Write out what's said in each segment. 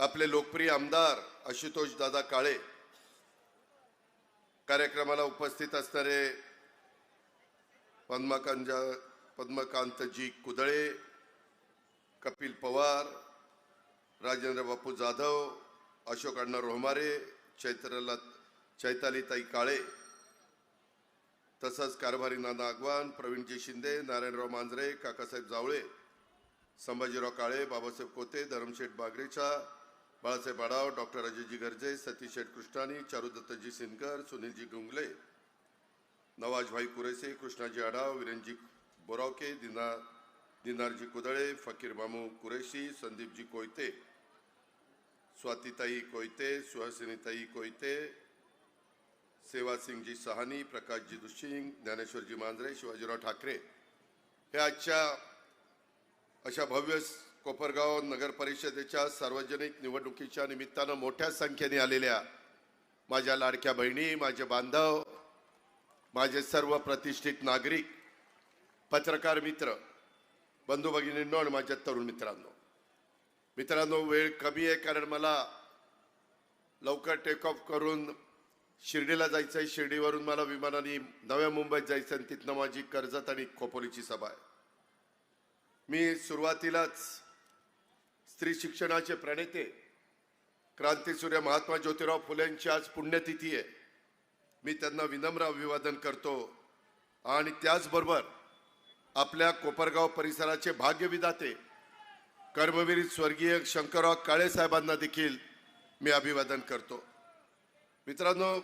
आपले लोकप्रिय आमदार आशुतोष दादा काळे कार्यक्रमाला उपस्थित असणारे पद्मकांत पद्मकांतजी कुदळे कपिल पवार राजेंद्र बापू जाधव अशोक अण्णा रोहमारे चैत्रला चैतालीताई काळे तसंच कारभारी नाना आगवान प्रवीणजी शिंदे नारायणराव मांजरे काकासाहेब जावळे संभाजीराव काळे बाबासाहेब कोते धरमशेठ बागरेचा बाळासाहेब आढाव डॉक्टर अजयजी गर्जे सतीश शेठ कृष्णानी चारुदत्तजी सिनकर सुनीलजी गुंगले नवाजभाई कुरेसे कृष्णाजी आढाव विरेनजी बोरावके दिना दिनारजी कुदळे फकीर मामू कुरेशी संदीपजी कोयते स्वातीताई कोयते सुहासिनीताई कोयते सेवासिंगजी सहानी प्रकाशजी दुशिंग ज्ञानेश्वरजी मांजरे शिवाजीराव ठाकरे. हे आजच्या अशा भव्य कोपरगाव नगर परिषदेच्या सार्वजनिक निवडणुकीच्या निमित्तानं मोठ्या संख्येने आलेल्या माझ्या लाडक्या बहिणी माझे बांधव माझे सर्व प्रतिष्ठित नागरिक पत्रकार मित्र बंधू भगिनींनो आणि माझ्या तरुण मित्रांनो. मित्रांनो वेळ कमी आहे कारण मला लवकर टेक ऑफ करून शिर्डीला जायचं आहे. शिर्डीवरून मला विमानाने नव्या मुंबईत जायचं आणि तिथनं माझी कर्जत आणि खोपोलीची सभा आहे. मी सुरुवातीलाच स्त्री शिक्षणाचे प्रणेते क्रांतीसूर्य महात्मा ज्योतिराव फुलेंची आज पुण्यतिथी आहे. मी त्यांना विनम्र अभिवादन करतो आणि त्याचबरोबर आपल्या कोपरगाव परिसराचे भाग्यविधाते कर्मवीर स्वर्गीय शंकरराव काळे साहेबांना देखील मी अभिवादन करतो. मित्रांनो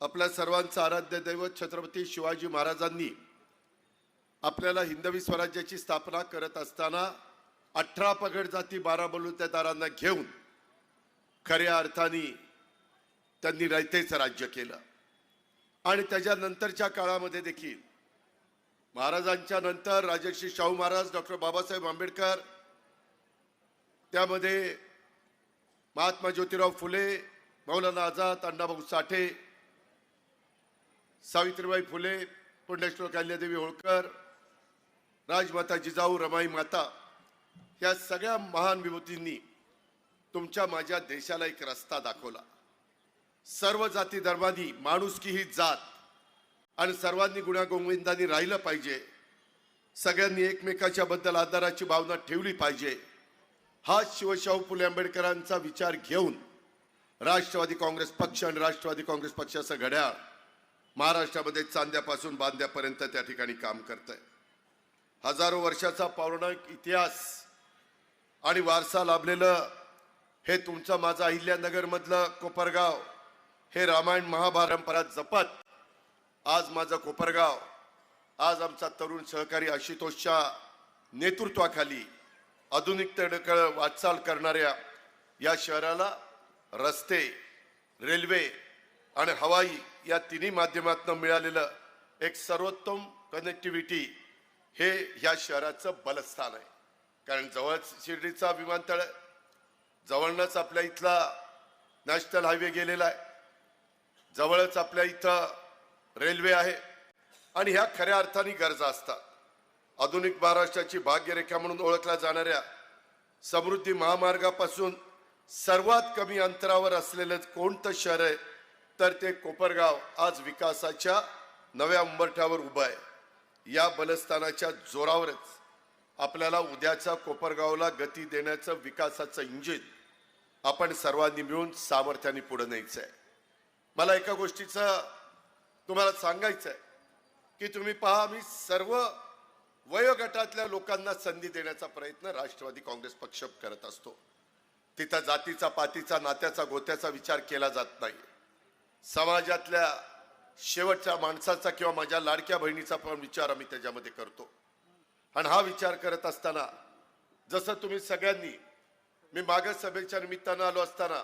आपल्या सर्वांचं आराध्य दैवत छत्रपती शिवाजी महाराजांनी आपल्याला हिंदवी स्वराज्याची स्थापना करत असताना अठरा पगड जाती बारा बलुतेदारांना घेऊन खऱ्या अर्थाने त्यांनी रयतेचं राज्य केलं. आणि त्याच्यानंतरच्या काळामध्ये देखील महाराजांच्या नंतर राजर्षी शाहू महाराज डॉक्टर बाबासाहेब आंबेडकर त्यामध्ये महात्मा ज्योतिराव फुले मौलाना आझाद अण्णाभाऊ साठे सावित्रीबाई फुले पुण्यश्लोक काल्यादेवी होळकर राजमाता जिजाऊ रमाई माता या सगळ्या महान विभूतींनी तुमच्या माझ्या देशाला एक रस्ता दाखवला. सर्व जाती धर्मांनी माणुसकी ही जात आणि सर्वांनी गुण्यागोविंदांनी राहिलं पाहिजे. सगळ्यांनी एकमेकाच्या बद्दल आदराची भावना ठेवली पाहिजे. हा शिवशाहू फुले आंबेडकरांचा विचार घेऊन राष्ट्रवादी काँग्रेस पक्ष आणि राष्ट्रवादी काँग्रेस पक्षाचं घड्याळ महाराष्ट्रामध्ये चांद्यापासून बांद्यापर्यंत त्या ठिकाणी काम करत आहे हजारो वर्षाचा पौराणिक इतिहास आणि वारसा लाभलेलं हे तुमचं माझं अहिल्यानगरमधलं कोपरगाव हे रामायण महाभारंपरा जपत आज माझं कोपरगाव आज आमचा तरुण सहकारी आशुतोषच्या नेतृत्वाखाली आधुनिकतेकडे वाटचाल करणाऱ्या या शहराला रस्ते रेल्वे आणि हवाई या तिन्ही माध्यमातून मिळालेलं एक सर्वोत्तम कनेक्टिव्हिटी हे ह्या शहराचं बलस्थान आहे. कारण जवळच शिर्डीचा विमानतळ जवळनंच आपल्या इथला नॅशनल हायवे गेलेला आहे. जवळच आपल्या इथं रेल्वे आहे. आणि ह्या खऱ्या अर्थाने गरजा असतात. आधुनिक महाराष्ट्राची भाग्यरेखा म्हणून ओळखल्या जाणाऱ्या समृद्धी महामार्गापासून सर्वात कमी अंतरावर असलेलं कोणतं शहर आहे तर ते कोपरगाव आज विकासाच्या नव्या उंबरठ्यावर उभं आहे. या बलस्थानाच्या जोरावरच आपल्याला उद्याच्या कोपरगावला गती देण्याचं विकासाचं इंजिन आपण सर्वांनी मिळून सामर्थ्याने पुढे न्यायचं आहे मला एका गोष्टीचं तुम्हाला सांगायचं आहे की तुम्ही पहा मी सर्व वयोगटातल्या लोकांना संधी देण्याचा प्रयत्न राष्ट्रवादी काँग्रेस पक्ष करत असतो. तिथं जातीचा पातीचा नात्याचा गोत्याचा विचार केला जात नाही समाजातल्या शेवटच्या माणसाचा किंवा माझ्या लाडक्या बहिणीचा पण विचार आम्ही त्याच्यामध्ये करतो. आणि हा विचार करत असताना जसं तुम्ही सगळ्यांनी मी मागं सभेच्या निमित्तानं आलो असताना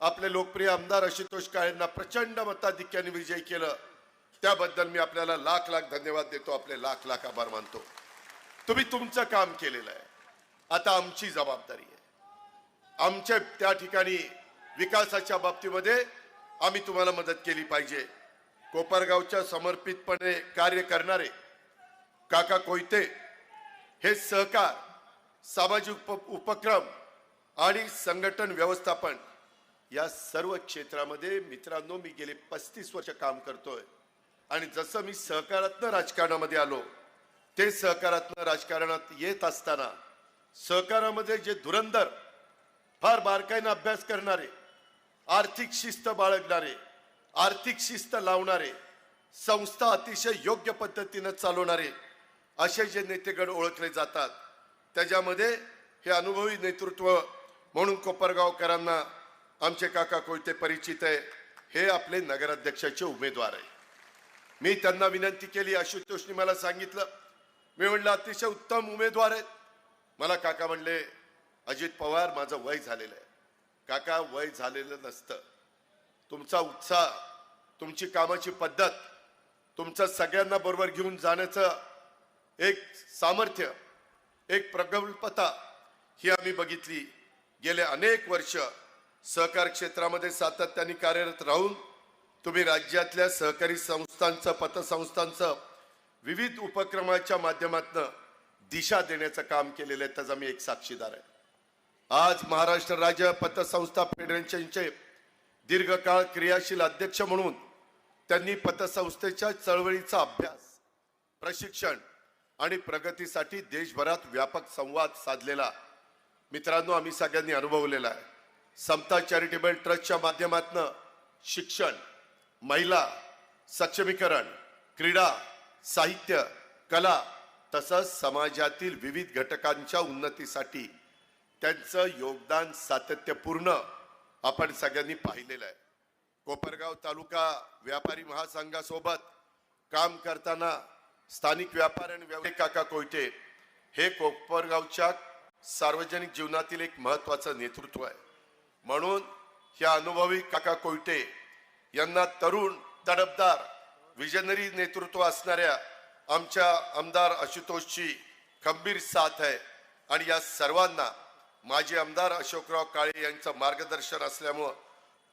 आपले लोकप्रिय आमदार आशुतोष काळेंना प्रचंड मताधिक्याने विजयी केलं त्याबद्दल मी आपल्याला लाख लाख धन्यवाद देतो आपले लाख लाख आभार मानतो. तुम्ही तुमचं काम केलेलं आहे. आता आमची जबाबदारी आहे. आमच्या त्या ठिकाणी विकासाच्या बाबतीमध्ये आम्ही तुम्हाला मदत केली पाहिजे. कोपरगावच्या समर्पितपणे कार्य करणारे काका कोयते हे सहकार सामाजिक उप उपक्रम आणि संघटन व्यवस्थापन या सर्व क्षेत्रामध्ये मित्रांनो मी गेले पस्तीस वर्ष काम करतोय. आणि जसं मी सहकारातनं राजकारणामध्ये आलो ते सहकारातनं राजकारणात येत असताना सहकारामध्ये जे धुरंदर फार बारकाईनं अभ्यास करणारे आर्थिक शिस्त बाळगणारे आर्थिक शिस्त लावणारे संस्था अतिशय योग्य पद्धतीनं चालवणारे असे जे नेतेगड ओळखले जातात त्याच्यामध्ये हे अनुभवी नेतृत्व म्हणून कोपरगावकरांना आमचे काका कोयते परिचित आहे हे आपले नगराध्यक्षाचे उमेदवार आहे. मी त्यांना विनंती केली आशुतोषनी मला सांगितलं. मी म्हणलं अतिशय उत्तम उमेदवार आहेत. मला काका म्हणले अजित पवार माझं वय झालेलं आहे. काका वय झालेलं नसतं. तुमचा उत्साह तुमची कामाची पद्धत तुमचं सगळ्यांना बरोबर घेऊन जाण्याचं एक सामर्थ्य एक प्रगल्भता ही आम्ही बघितली. गेले अनेक वर्ष सहकार क्षेत्रामध्ये सातत्याने कार्यरत राहून तुम्ही राज्यातल्या सहकारी संस्थांचं पतसंस्थांचं विविध उपक्रमाच्या माध्यमातून दिशा देण्याचं काम केलेलं आहे. त्याचा मी एक साक्षीदार आहे. आज महाराष्ट्र राज्य पतसंस्था फेडरेशनचे दीर्घकाळ क्रियाशील अध्यक्ष म्हणून त्यांनी पतसंस्थेच्या चळवळीचा अभ्यास प्रशिक्षण आणि प्रगतीसाठी देशभरात व्यापक संवाद साधलेला. मित्रांनो आम्ही सगळ्यांनी अनुभवलेला आहे. समता चॅरिटेबल ट्रस्टच्या माध्यमातून शिक्षण महिला सक्षमीकरण क्रीडा साहित्य कला तसंच समाजातील विविध घटकांच्या उन्नतीसाठी त्यांचं योगदान सातत्यपूर्ण आपण सगळ्यांनी पाहिलेलं आहे. कोपरगाव तालुका व्यापारी महासंघासोबत काम करताना स्थानिक व्यापार आणि व्यावसायिक काका कोयटे हे कोपरगावच्या सार्वजनिक जीवनातील एक महत्वाचं नेतृत्व आहे. म्हणून ह्या अनुभवी काका कोयटे यांना तरुण तडफदार विजनरी नेतृत्व असणाऱ्या आमच्या आमदार आशुतोषची खंबीर साथ आहे आणि या सर्वांना माजी आमदार अशोकराव काळे यांचं मार्गदर्शन असल्यामुळं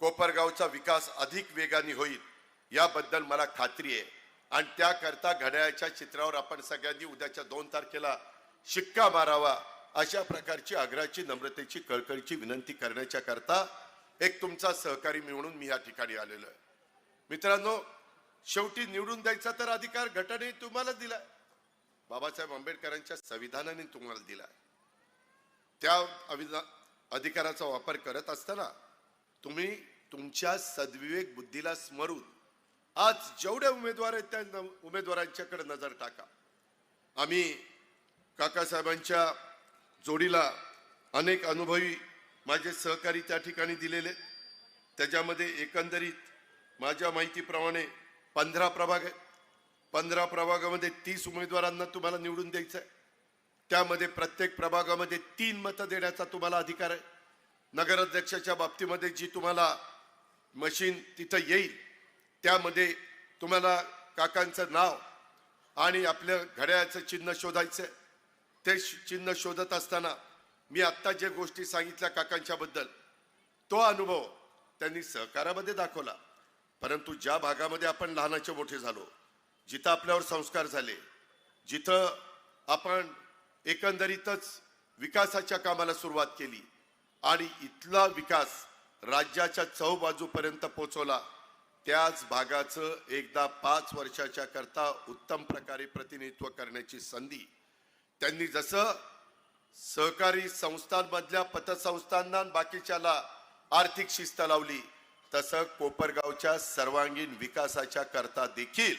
कोपरगावचा विकास अधिक वेगाने होईल याबद्दल मला खात्री आहे. आणि त्याकरता घड्याळाच्या चित्रावर आपण सगळ्यांनी उद्याच्या दोन तारखेला शिक्का मारावा अशा प्रकारची आग्रहाची नम्रतेची कळकळीची विनंती करण्याच्या करता एक तुमचा सहकारी मिळून मी या ठिकाणी आलेलो आहे. मित्रांनो शेवटी निवडून द्यायचा तर अधिकार घटनेने तुम्हाला दिलाय. बाबासाहेब आंबेडकरांच्या संविधानाने तुम्हाला दिलाय. त्या अधिकाराचा वापर करत असताना तुम्ही तुमच्या सद्विवेक बुद्धीला स्मरून आज जेवढे उमेदवार आहेत त्या उमेदवारांच्याकडे नजर टाका. आम्ही काकासाहेबांच्या जोडीला अनेक अनुभवी माझे सहकारी त्या ठिकाणी दिलेले. त्याच्यामध्ये एकंदरीत माझ्या माहितीप्रमाणे पंधरा प्रभाग आहेत. पंधरा प्रभागामध्ये तीस उमेदवारांना तुम्हाला निवडून द्यायचं आहे त्यामध्ये प्रत्येक प्रभागामध्ये तीन मतं देण्याचा तुम्हाला अधिकार आहे. नगराध्यक्षाच्या बाबतीमध्ये जी तुम्हाला मशीन तिथं येईल त्यामध्ये तुम्हाला काकांचं नाव आणि आपल्या घड्याळाचं चिन्ह शोधायचं ते श- चिन्ह शोधत असताना मी आत्ता जे गोष्टी सांगितल्या काकांच्याबद्दल तो अनुभव त्यांनी सहकारामध्ये दाखवला. परंतु ज्या भागामध्ये आपण लहानाचे मोठे झालो जिथं आपल्यावर संस्कार झाले जिथं आपण एकंदरीतच विकासाच्या कामाला सुरुवात केली आणि इथला विकास राज्याच्या चौबाजूपर्यंत पोचवला त्याच भागाचं एकदा पाच वर्षाच्या करता उत्तम प्रकारे प्रतिनिधित्व करण्याची संधी त्यांनी जसं सहकारी संस्थांमधल्या पतसंस्थांना बाकीच्याला आर्थिक शिस्त लावली तसं कोपरगावच्या सर्वांगीण विकासाच्या करता देखील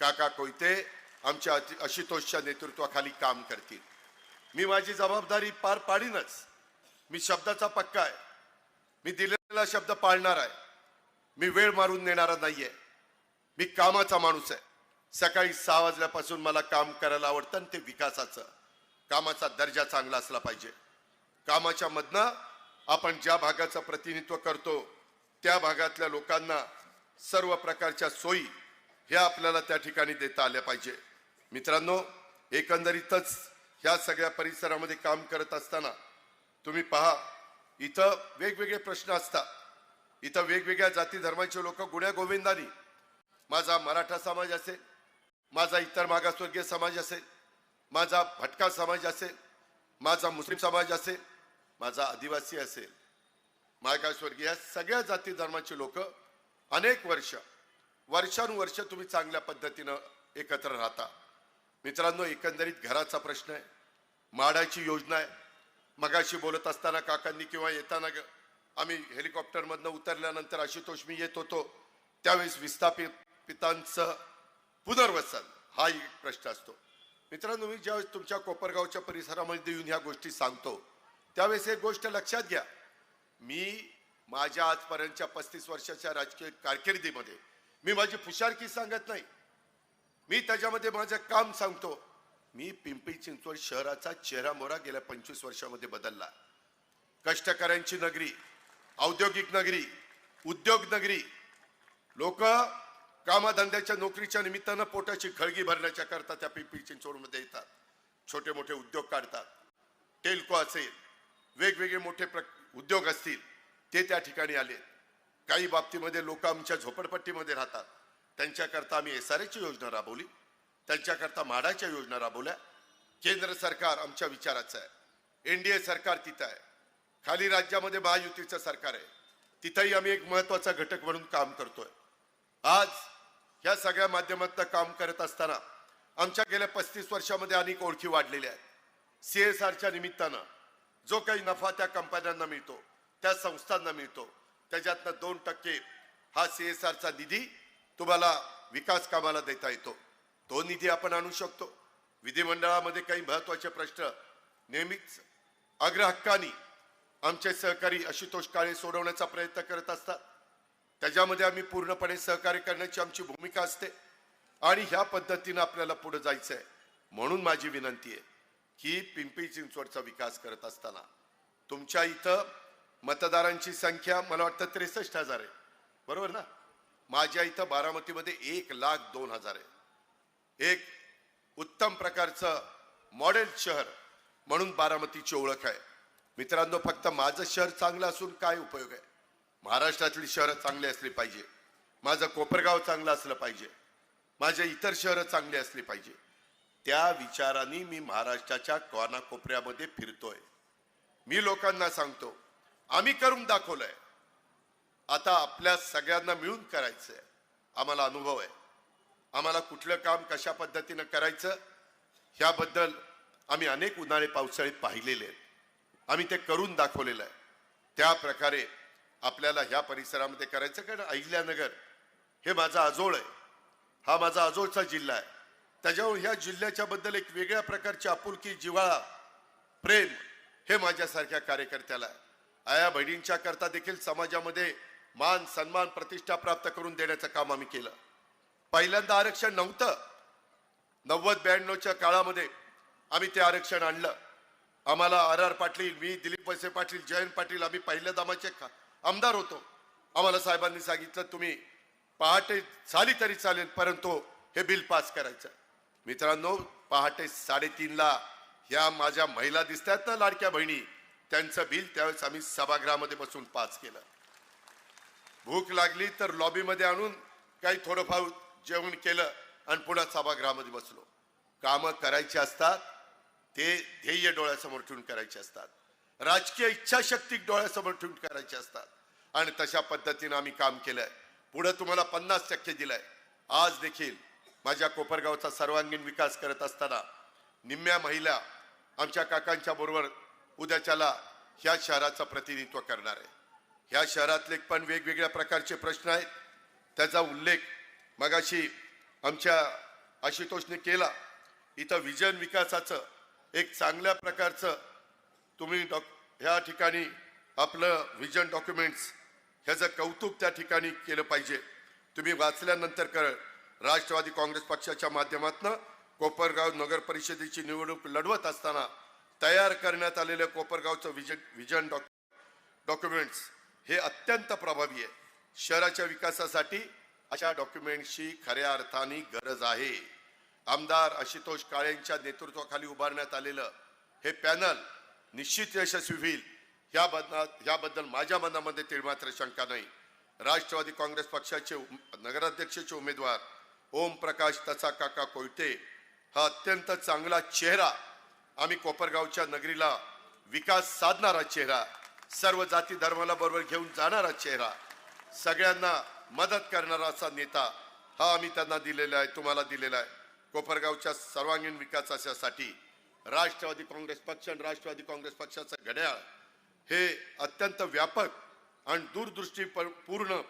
काका कोयते आमच्या अति- आशुतोषच्या नेतृत्वाखाली काम करतील. मी माझी जबाबदारी पार पाडीनच. मी शब्दाचा पक्का आहे. मी दिलेला शब्द पाळणार आहे. मी वेळ मारून नेणारा नाहीये. मी कामाचा माणूस आहे. सकाळी सहा वाजल्यापासून मला काम करायला आवडतं आणि ते विकासाचं. कामाचा दर्जा चांगला असला पाहिजे. कामाच्या मधनं आपण ज्या भागाचं प्रतिनिधित्व करतो त्या भागातल्या लोकांना सर्व प्रकारच्या सोयी ह्या आपल्याला त्या ठिकाणी देता आल्या पाहिजे. मित्रांनो एकंदरीतच ह्या सगळ्या परिसरामध्ये काम करत असताना तुम्ही पहा इथं वेगवेगळे प्रश्न असतात. इथं वेगवेगळ्या जाती धर्माचे लोक गुण्या गोविंदानी. माझा मराठा समाज असेल माझा इतर मागासवर्गीय समाज असेल माझा भटका समाज असेल माझा मुस्लिम समाज असेल माझा आदिवासी असेल. मागासवर्गीय या सगळ्या जाती धर्माचे लोक अनेक वर्ष वर्षानुवर्ष तुम्ही चांगल्या पद्धतीनं एकत्र राहता. मित्रांनो एकंदरीत घराचा प्रश्न आहे माडाची योजना आहे. मगाशी बोलत असताना काकांनी किंवा येताना आम्ही हेलिकॉप्टरमधनं उतरल्यानंतर आशुतोष मी येत होतो. त्यावेळेस विस्थापित पितांचं पुनर्वसन हा एक प्रश्न असतो. मित्रांनो मी ज्यावेळेस तुमच्या कोपरगावच्या परिसरामध्ये येऊन ह्या गोष्टी सांगतो त्यावेळेस एक गोष्ट लक्षात घ्या. मी माझ्या आजपर्यंतच्या पस्तीस वर्षाच्या राजकीय कारकिर्दीमध्ये मी माझी फुशारकी सांगत नाही. मी त्याच्यामध्ये माझं काम सांगतो. मी पिंपरी चिंचवड शहराचा चेहरा मोहरा गेल्या पंचवीस वर्षामध्ये बदलला. कष्टकऱ्यांची नगरी औद्योगिक नगरी उद्योग नगरी. लोक कामाधंद्याच्या नोकरीच्या निमित्तानं पोटाची खळगी भरण्याच्या करता त्या पिंपरी चिंचवडमध्ये येतात. छोटे मोठे उद्योग काढतात. टेल्को असेल वेगवेगळे मोठे प्र उद्योग असतील ते त्या ठिकाणी आले. काही बाबतीमध्ये लोक आमच्या झोपडपट्टीमध्ये राहतात. त्यांच्याकरता आम्ही एस आर एची योजना राबवली. त्यांच्याकरता म्हाडाच्या योजना राबवल्या. केंद्र सरकार आमच्या विचाराचं आहे. एन डी ए सरकार तिथं आहे. खाली राज्यामध्ये महायुतीचं सरकार आहे. तिथंही आम्ही एक महत्त्वाचा घटक म्हणून काम करतोय. आज ह्या सगळ्या माध्यमातून काम करत असताना आमच्या गेल्या पस्तीस वर्षामध्ये अनेक ओळखी वाढलेल्या आहेत. सी एस आरच्या निमित्तानं जो काही नफा त्या कंपन्यांना मिळतो त्या संस्थांना मिळतो त्याच्यातनं दोन टक्के हा सी एस आरचा निधी तुम्हाला विकास कामाला देता येतो. तो निधी आपण आणू शकतो. विधिमंडळामध्ये काही महत्त्वाचे प्रश्न नेहमीच अग्रहक्कानी आमचे सहकारी आशुतोष काळे सोडवण्याचा प्रयत्न करत असतात. त्याच्यामध्ये आम्ही पूर्णपणे सहकार्य करण्याची आमची भूमिका असते आणि ह्या पद्धतीनं आपल्याला पुढे जायचं आहे म्हणून माझी विनंती आहे की पिंपरी चिंचवडचा विकास करत असताना तुमच्या इथं मतदारांची संख्या मला वाटतं त्रेसष्ट हजार आहे. बरोबर ना? माझ्या इथं बारामतीमध्ये एक लाख दोन हजार आहे. एक उत्तम प्रकारचं मॉडेल शहर म्हणून बारामतीची ओळख आहे. मित्रांनो फक्त माझं शहर चांगलं असून काय उपयोग आहे? महाराष्ट्रातली शहरं चांगली असली पाहिजे. माझं कोपरगाव चांगलं असलं पाहिजे. माझे इतर शहरं चांगली असली पाहिजे. त्या विचाराने मी महाराष्ट्राच्या कोनाकोपऱ्यामध्ये फिरतोय. मी लोकांना सांगतो आम्ही करून दाखवलंय. आता आपल्या सगळ्यांना मिळून करायचंय. आम्हाला अनुभव आहे. आम्हाला कुठलं काम कशा पद्धतीनं करायचं ह्याबद्दल आम्ही अनेक उन्हाळे पावसाळे पाहिलेले आहेत. आम्ही ते करून दाखवलेलं आहे. त्या प्रकारे आपल्याला ह्या परिसरामध्ये करायचं कारण अहिल्यानगर हे माझा आजोळ आहे. हा माझा आजोळचा जिल्हा आहे. त्याच्यावर ह्या जिल्ह्याच्या बद्दल एक वेगळ्या प्रकारची आपुलकी जिव्हाळा प्रेम हे माझ्यासारख्या कार्यकर्त्याला आहे. आया बहिणींच्या करता देखील समाजामध्ये मान सन्मान प्रतिष्ठा प्राप्त करून देण्याचं काम आम्ही केलं. पहिल्यांदा आरक्षण नव्हतं. नव्वद ब्याण्णवच्या काळामध्ये आम्ही ते आरक्षण आणलं. आम्हाला आर आर पाटील मी दिलीप वळसे पाटील जयंत पाटील आम्ही पहिल्या दामाचे आमदार होतो. आम्हाला साहेबांनी सांगितलं तुम्ही पहाटे झाली तरी चालेल परंतु हे बिल पास करायचं. मित्रांनो पहाटे साडेतीनला ह्या माझ्या महिला दिसतात ना लाडक्या बहिणी? त्यांचं बिल त्यावेळेस आम्ही सभागृहामध्ये बसून पास केलं. भूक लागली तर लॉबीमध्ये आणून काही थोडंफार जेवण केलं आणि पुन्हा सभागृहामध्ये बसलो. कामं करायची असतात ते ध्येय डोळ्यासमोर ठेवून करायचे असतात. राजकीय इच्छाशक्ती डोळ्यासमोर ठेवून करायचे असतात. आणि तशा पद्धतीनं आम्ही काम केलंय. पुढे तुम्हाला पन्नास टक्के दिलंय. आज देखील माझ्या कोपरगावचा सर्वांगीण विकास करत असताना निम्म्या महिला आमच्या काकांच्या बरोबर उद्याच्याला ह्या शहराचं प्रतिनिधित्व करणार आहे. ह्या शहरातले पण वेगवेगळ्या प्रकारचे प्रश्न आहेत. त्याचा उल्लेख मगाशी आमच्या आशुतोषने केला. इथं विजन विकासाचं एक चांगल्या प्रकारचं तुम्ही डॉक ह्या ठिकाणी आपलं विजन डॉक्युमेंट्स ह्याचं कौतुक त्या ठिकाणी केलं पाहिजे. तुम्ही वाचल्यानंतर कळ राष्ट्रवादी काँग्रेस पक्षाच्या माध्यमातून कोपरगाव नगर परिषदेची निवडणूक लढवत असताना तयार करण्यात आलेलं कोपरगावचं विजन विजन डॉक डॉक्युमेंट्स हे अत्यंत प्रभावी आहे. शहराच्या विकासासाठी अशा डॉक्युमेंट्सची खऱ्या अर्थाने गरज आहे. आमदार आशुतोष काळेंच्या नेतृत्वाखाली उभारण्यात आलेलं हे पॅनल निश्चित यशस्वी होईल. ह्याबद्दल ह्याबद्दल माझ्या मनामध्ये तिळमात्र शंका नाही. राष्ट्रवादी काँग्रेस पक्षाचे उम- नगराध्यक्षाचे उमेदवार ओम प्रकाश तसा काका कोयटे हा अत्यंत चांगला चेहरा आम्ही कोपरगावच्या नगरीला विकास साधणारा चेहरा सर्व जाती धर्माला बरोबर घेऊन जाणारा चेहरा सगळ्यांना मदत करणारा असा नेता हा आम्ही त्यांना दिलेला आहे तुम्हाला दिलेला आहे. कोपरगावच्या सर्वांगीण विकासासाठी राष्ट्रवादी काँग्रेस पक्ष आणि राष्ट्रवादी काँग्रेस पक्षाचं घड्याळ हे अत्यंत व्यापक आणि दूरदृष्टी पूर्ण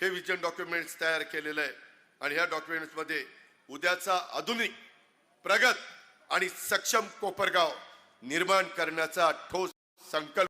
हे विजन डॉक्युमेंट्स तयार केलेलं आहे. आणि ह्या डॉक्युमेंट्समध्ये उद्याचा आधुनिक प्रगत आणि सक्षम कोपरगाव निर्माण करण्याचा ठोस संकल्प